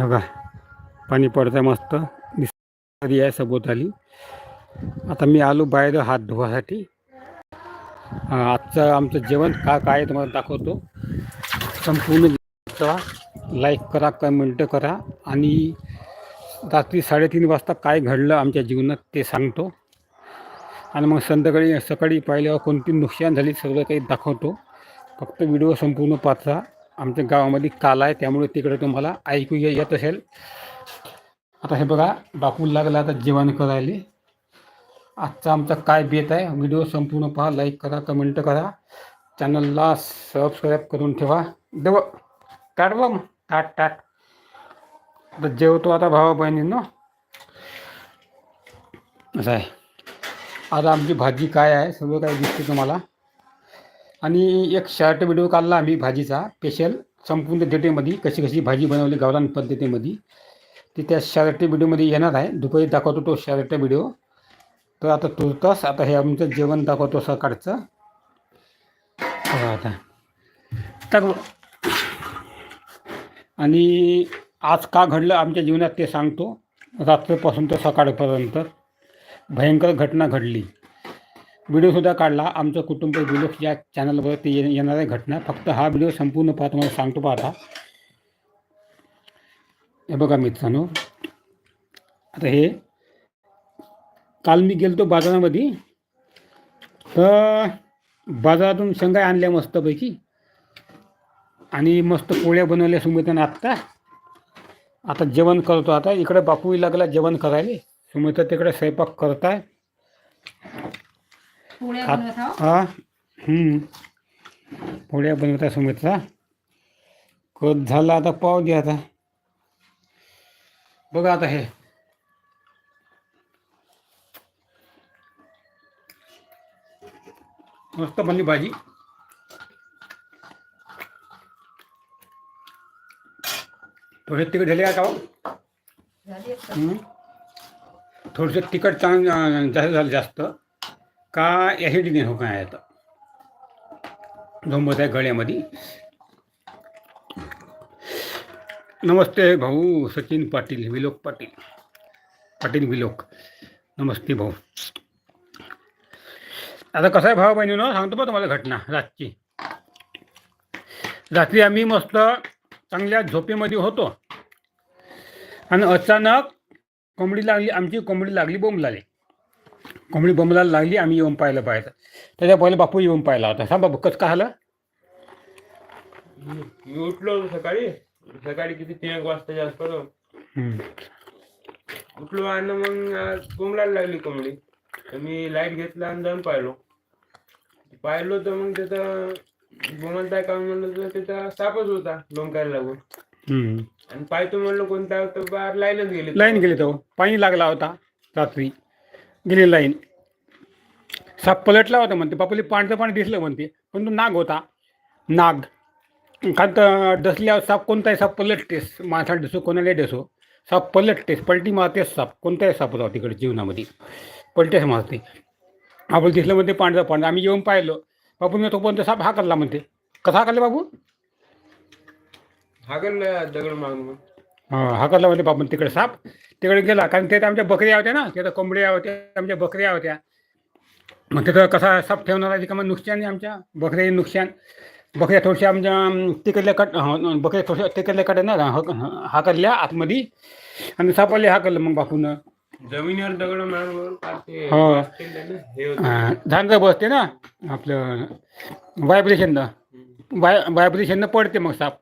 बघा पाणी पडतंय मस्त. दिसरी आहे सभोवताली. आता मी आलो बाहेर हात धुवासाठी. आजचं आमचं जेवण का काय आहे तुम्हाला दाखवतो. संपूर्ण करा लाईक करा कमेंट करा आणि रात्री साडेतीन वाजता काय घडलं आमच्या जीवनात ते सांगतो. आणि मग संध्याकाळी सकाळी पाहिल्यावर कोणती नुकसान झाली सगळं काही दाखवतो. फक्त व्हिडिओ संपूर्ण पाहता आमच्या गावामध्ये काल आहे त्यामुळे तिकडे तुम्हाला ऐकू येत असेल. आता हे बघा बापू लागला आता जेवण करायले. आजचा आमचा काय बेत आहे व्हिडिओ संपूर्ण पहा लाईक करा कमेंट करा. चॅनलला सबस्क्राईब करून ठेवा. देव काढ मग. टाट टाट. आता जेवतो आता भावा बहिणींनो. असं आहे. आता आमची भाजी काय आहे सगळं काय दिसते तुम्हाला. आणि एक शॉर्ट व्हिडिओ काढला आम्ही भाजीचा. स्पेशल संपूर्ण डेटेमध्ये कशी कशी भाजी बनवली गावरान पद्धतीमध्ये. ती त्या शॉर्ट व्हिडिओमध्ये येणार आहे. दुपारी दाखवतो तो शॉर्ट व्हिडिओ तर आता तुर्तास आता हे आमचं जेवण दाखवतो सकाळचं. आता. तर आणि आज का घडलं आमच्या जीवनात ते सांगतो. रात्रीपासून तर सकाळपर्यंत. भयंकर घटना घडली. व्हिडिओसुद्धा काढला. आमचं कुटुंब विलोक या चॅनलवरती ये येणाऱ्या घटना. फक्त हा व्हिडिओ संपूर्ण पाहतो तुम्हाला सांगतो पाहता हे बघा मित्रांनो. आता हे काल मी गेलतो बाजारामध्ये. तर बाजारातून शेंगा आणल्या मस्तपैकी. आणि मस्त पोळ्या बनवल्या सुमित्रानं आत्ता. आता जेवण करतो आता. इकडे बापूही लागला जेवण करायला. सुमित्रा तिकडे स्वयंपाक करताय. पोळ्या बनवत आहो. हा हम्म. पोळ्या बनवत आहे सुमित्रा कत झाला आता पाव दे आता बघा आता हे मस्त बनली भाजी थोडे तिखट झाले का हो? झाली आता. हम्म. थोडंसं तिखट चांग अं, जास्त झालं जास्त का ॲसिडिटी हो काय आता? झोंबत आहे गळ्यामध्ये. नमस्ते भाऊ सचिन पाटील विलोक पाटील. पाटील विलोक. नमस्ते भाऊ. आता कसं आहे भाऊ बहिणीनं सांगतो बा तुम्हाला घटना रातची. रात्री आम्ही मस्त चांगल्या झोपेमध्ये होतो. आणि अचानक कोंबडी लागली आमची कोंबडी लागली बोंबलाले कोंबडी बोंबलाला लागली आम्ही येऊन पाहिलं पाहिजे त्याच्या पहिले बापू येऊन पाहिला होता. सांग बाबू कसं काय झालं मी उठलो होतो सकाळी. सकाळी किती तीन एक वाजताच्या आसपास. उठलो आणि मग अं, कोंबडायला लागली कोंबडी. तर मी लाइट घेतला आणि जाऊन पाहिलो. पाहिलो तर मग त्याचा बोमलताय का म्हणलं तर त्याचा सापच होता लोंकायला लागून. आणि पाहतो म्हणलं कोणता होता बाहेर लाईनच गेली. लाईन गेली तो पाणी लागला होता रात्री. गेली लाईन. साप पलटला होता म्हणते बापूली पांढरं पाणी दिसलं म्हणते पण तो नाग होता. नाग. कारण तर डसल्यावर साप कोणताही साप पलटतेस माणसाला डसो कोणाला डसो साप पलटतेस पलटी मारतेस साप कोणताही साप होता तिकडे जीवनामध्ये. पलटेस मारते. आपण दिसलं म्हणते पाण्याचं पाणी आम्ही येऊन पाहिलं. बापूने तोपर्यंत साप हाकलला म्हणते. कसा हाकलला बाबू हागल दगड मागून मग हां हाकलला म्हणते बापून तिकडे साप. तिकडे गेला कारण ते तर आमच्या बकऱ्या होत्या ना ते तर कोंबड्या होत्या आमच्या बकऱ्या होत्या. मग तिथं कसा साप ठेवणार आहे का नुकसान आहे आमच्या बकऱ्याचे नुकसान. बकऱ्या थोडशा आमच्या तिकडल्या कट हं, बकऱ्या थोडशा तिकडल्या कट ना हक- हाकलल्या आतमध्ये. आणि सापाले हाकललं मग बापून. जमिनीवर दगड हो. झांजर बसते ना आपलं व्हायब्रेशननं वाय व्हायब्रेशननं पडते मग साप.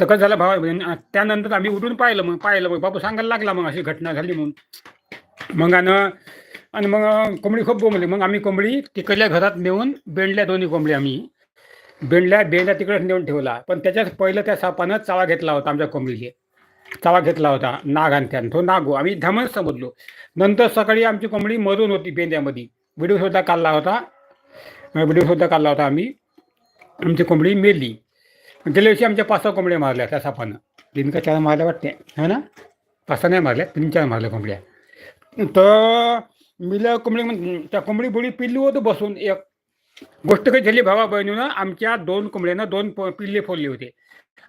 तर कसं झालं भावा. त्यानंतर आम्ही उठून पाहिलं मग पाहिलं मग बापू सांगायला लागला मग अशी घटना झाली म्हणून. मग आणि आणि मग कोंबडी खूप बोंबली. मग आम्ही कोंबडी तिकडल्या घरात नेऊन बेंडल्या दोन्ही कोंबडी आम्ही. बेंडल्या बेंडल्या तिकडेच नेऊन ठेवला. पण त्याच्यात पहिलं त्या सापानं चावा घेतला होता आमच्या कोंबडीचे चावा घेतला होता नाग आणि त्यानं. तो नागो. आम्ही धमन समजलो. नंतर सकाळी आमची कोंबडी मरून होती बेंद्यामध्ये. व्हिडिओसुद्धा काढला होता. व्हिडिओसुद्धा काढला होता आम्ही. आमची कोंबडी मेली. गेल्या वर्षी आमच्या पाच सहा कोंबड्या मारल्या त्या सापानं. तीन का चार मारल्या वाटते. है ना? पाच सहा नाही मारल्या तीन चार मारल्या कोंबड्या. तर मिल्या कोंबडी त्या कोंबडी बुडी पिल्लू होतं बसून एक. गोष्ट काही झाली भावा बहिणीनं आमच्या दोन कोंबड्यानं दोन प- पिल्ले फोडले होते.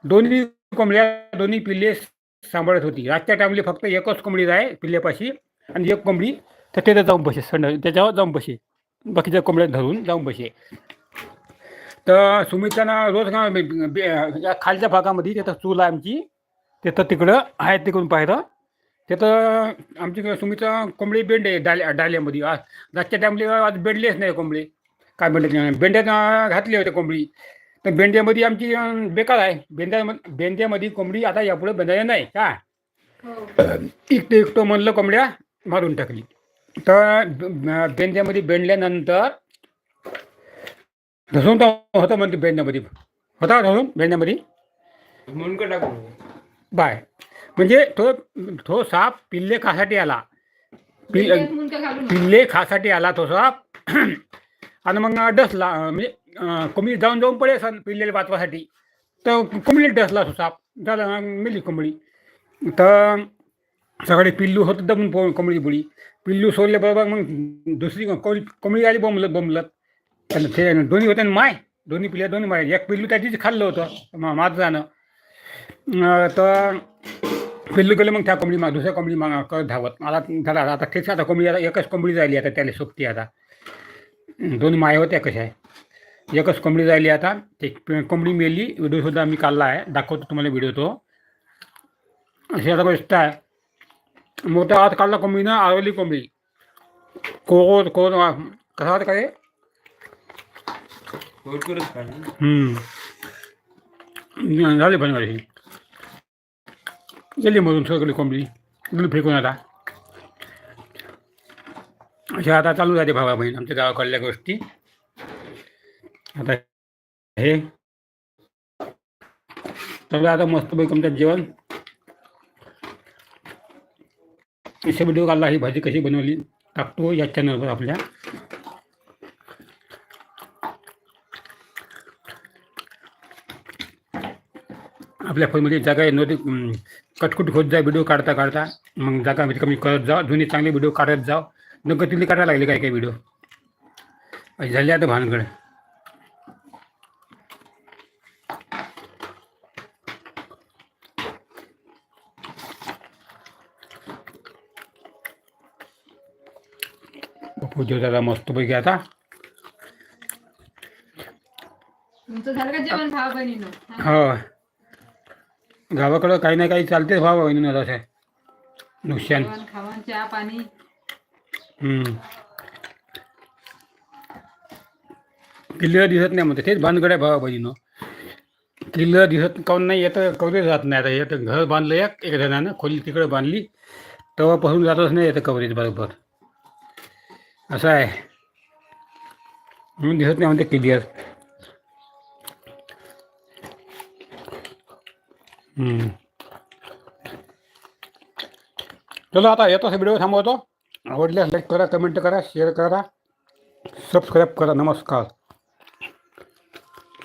दोन्ही कोंबड्या दोन्ही पिल्ले सांभाळत होती. रातच्या टाईमला फक्त एकच कोंबडी आहे पिल्ल्यापाशी आणि एक कोंबडी तर तिथे जाऊन बसे संड त्याच्यावर जाऊन बसे. बाकीच्या कोंबड्या धरून जाऊन बसे. तर सुमित्रानं रोज का बे- बे- या खालच्या भागामध्ये तिथं चूल आहे आमची. तिथं तिकडं आहे तिकडून पाहिलं. तिथं आमची सुमित्रा कोंबडी बेंड आहे डाल्या डाल्यामध्ये. आज रातच्या टाईमला आज बेंडलेच नाही कोंबडी. काय म्हणतात बेंड्यात घातली होती कोंबडी. तर बेंड्यामध्ये आमची अं, बेकार आहे. बेंद्यामध्ये बेंद्यामध्ये कोंबडी आता यापुढे बंधायला नाही. का? हो. एकटं एकटं म्हणलं कोंबड्या मारून टाकली. तर ब- बेंद्यामध्ये बेंडल्यानंतर धसून तर होतं म्हणते बेंड्यामध्ये होता का धसून बेंड्यामध्ये मुंडकं टाकून बाय. म्हणजे तो तो साप पिल्ले खासाठी आला. पिल पिल्ले खासाठी आला तो साप. आणि मग डसला म्हणजे कोंबडी जाऊन जाऊन पडे सण पिल्लेला वाचवासाठी. तर कोंबडी डसला तो साप. झालं मिली कोंबडी. तर सगळे पिल्लू होतं दमून पो कोंबडी बुडी. पिल्लू सोडले बरोबर मग दुसरी कोंबडी कोंबडी आली बोंबलत बोंबलत. आणि ते दोन्ही होते ना माय दोन्ही पिल्या दोन्ही माय. एक पिल्लू त्या खाल्लं होतं मा माझं जाणं. तर पिल्लू गेलं मग त्या कोंबडी माग दुसऱ्या कोंबडी माग करत धावत. आता झाला आता तेच आता कोंबडी आता एकच कोंबडी जायली आता त्याला सोबती आता. दोन माया होत्या कशा आहे. एकच कोंबडी जायली आता. ते कोंबडी मेली व्हिडिओसुद्धा मी काढला आहे. दाखवतो तुम्हाला व्हिडिओ तो. अशी आता गोष्ट आहे. मोठा हात काढला कोंबडीनं आरवली कोंबडी. कोर कोर कसा होता काय? कोरकोरच काढलं हम्म. झाली पण गेली मधून सगळी कोंबडी. गेली फेकून आता. अशा आता चालू राहते भावा बहीण आमच्या गावाकडल्या गोष्टी. आता हे. सगळं आता मस्तपैकी आमच्यात जेवण. असे व्हिडिओ काढला ही भाजी कशी बनवली टाकतो या चॅनलवर आपल्या. आपल्या फोनमध्ये जागा नव्हती कटकुट होत जा व्हिडिओ काढता काढता मग जागा म्हणजे कमी करत जा जुने चांगले व्हिडिओ काढत जाव. न गतीने काढायला लागले काय काय व्हिडिओ झाली आता भानगड. पूजा दादा मस्तपैकी आता. तुमचं झालं का जेवण भावा बहिणीनं हा? गावाकडं काही ना काही चालतेच भावा बहिणीनं असं नुकसान. जेवण खावण चहा पाणी. हम्म. किल्लं दिसत नाही म्हणते. तेच भानगड आहे भावा बहिणीनं किल्लं दिसत काऊन नाही येतं कवरेज जात नाही. आता येतं घर बांधलं एक एक जणानं खोली तिकडे बांधली. तेव्हापासून जातच नाही येतं कवरेज बरोबर. असं आहे. म्हणून दिसत नाही म्हणते क्लिअर चलो आता येतो व्हिडिओ थांबवतो. आवडल्यास लाईक करा कमेंट करा शेअर करा. सबस्क्राईब करा. नमस्कार.